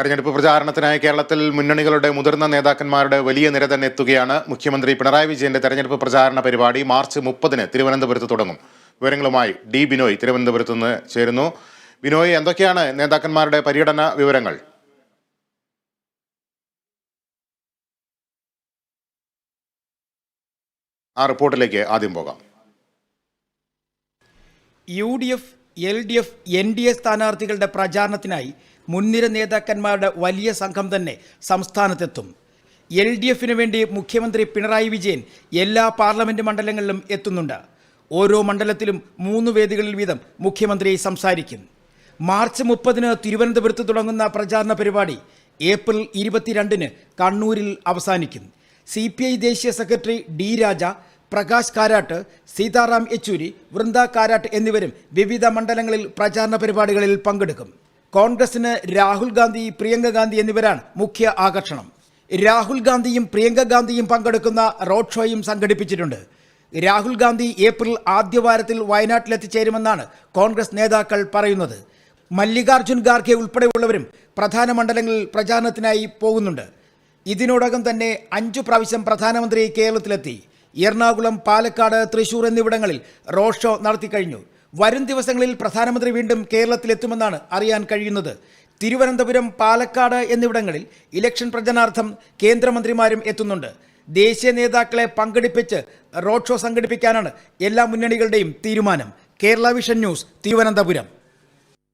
തെരഞ്ഞെടുപ്പ് പ്രചാരണത്തിനായി കേരളത്തിൽ മുന്നണികളുടെ മുതിർന്ന നേതാക്കന്മാരുടെ വലിയ നിര തന്നെ എത്തുകയാണ് മുഖ്യമന്ത്രി പിണറായി വിജയന്റെ തെരഞ്ഞെടുപ്പ് പ്രചാരണ പരിപാടി മാർച്ച് മുപ്പതിന് തിരുവനന്തപുരത്ത് തുടങ്ങും. വിവരങ്ങളുമായി ഡി ബിനോയ് തിരുവനന്തപുരത്ത് നിന്ന് ചേരുന്നു. ബിനോയ് എന്തൊക്കെയാണ് നേതാക്കന്മാരുടെ പര്യടന വിവരങ്ങൾ? ആ റിപ്പോർട്ടിലേക്ക് ആദ്യം പോകാം. U D F L D F N D A സ്ഥാനാർത്ഥികളുടെ പ്രചാരണത്തിനായി മുൻനിര നേതാക്കന്മാരുടെ വലിയ സംഘം തന്നെ സംസ്ഥാനത്തെത്തും. എൽ ഡി എഫിന് വേണ്ടി മുഖ്യമന്ത്രി പിണറായി വിജയൻ എല്ലാ പാർലമെന്റ് മണ്ഡലങ്ങളിലും എത്തുന്നുണ്ട്. ഓരോ മണ്ഡലത്തിലും മൂന്ന് വേദികളിൽ വീതം മുഖ്യമന്ത്രി സംസാരിക്കും. മാർച്ച് മുപ്പതിന് തിരുവനന്തപുരത്ത് തുടങ്ങുന്ന പ്രചാരണ പരിപാടി ഏപ്രിൽ ഇരുപത്തിരണ്ടിന് കണ്ണൂരിൽ അവസാനിക്കും. സി ദേശീയ സെക്രട്ടറി ഡി രാജ പ്രകാശ് കാരാട്ട് സീതാറാം യെച്ചൂരി വൃന്ദ കാരാട്ട് എന്നിവരും വിവിധ മണ്ഡലങ്ങളിൽ പ്രചാരണ പരിപാടികളിൽ പങ്കെടുക്കും. കോൺഗ്രസിന് രാഹുൽ ഗാന്ധി പ്രിയങ്ക ഗാന്ധി എന്നിവരാണ് മുഖ്യ ആകർഷണം. രാഹുൽ ഗാന്ധിയും പ്രിയങ്ക ഗാന്ധിയും പങ്കെടുക്കുന്ന റോഡ് ഷോയും സംഘടിപ്പിച്ചിട്ടുണ്ട്. രാഹുൽ ഗാന്ധി ഏപ്രിൽ ആദ്യവാരത്തിൽ വയനാട്ടിലെത്തിച്ചേരുമെന്നാണ് കോൺഗ്രസ് നേതാക്കൾ പറയുന്നത്. മല്ലികാർജുൻ ഖാർഗെ ഉൾപ്പെടെയുള്ളവരും പ്രധാന മണ്ഡലങ്ങളിൽ പ്രചാരണത്തിനായി പോകുന്നുണ്ട്. ഇതിനോടകം തന്നെ അഞ്ചു പ്രാവശ്യം പ്രധാനമന്ത്രി കേരളത്തിലെത്തി. എറണാകുളം പാലക്കാട് തൃശൂർ എന്നിവിടങ്ങളിൽ റോഡ് ഷോ നടത്തിക്കഴിഞ്ഞു വരും ദിവസങ്ങളിൽ പ്രധാനമന്ത്രി വീണ്ടും കേരളത്തിലെത്തുമെന്നാണ് അറിയാൻ കഴിയുന്നത്. തിരുവനന്തപുരം പാലക്കാട് എന്നിവിടങ്ങളിൽ ഇലക്ഷൻ പ്രചരണാർത്ഥം കേന്ദ്രമന്ത്രിമാരും എത്തുന്നുണ്ട്. ദേശീയ നേതാക്കളെ പങ്കെടുപ്പിച്ച് റോഡ് ഷോ സംഘടിപ്പിക്കാനാണ് എല്ലാ മുന്നണികളുടെയും തീരുമാനം. Kerala Vision News Thiruvananthapuram.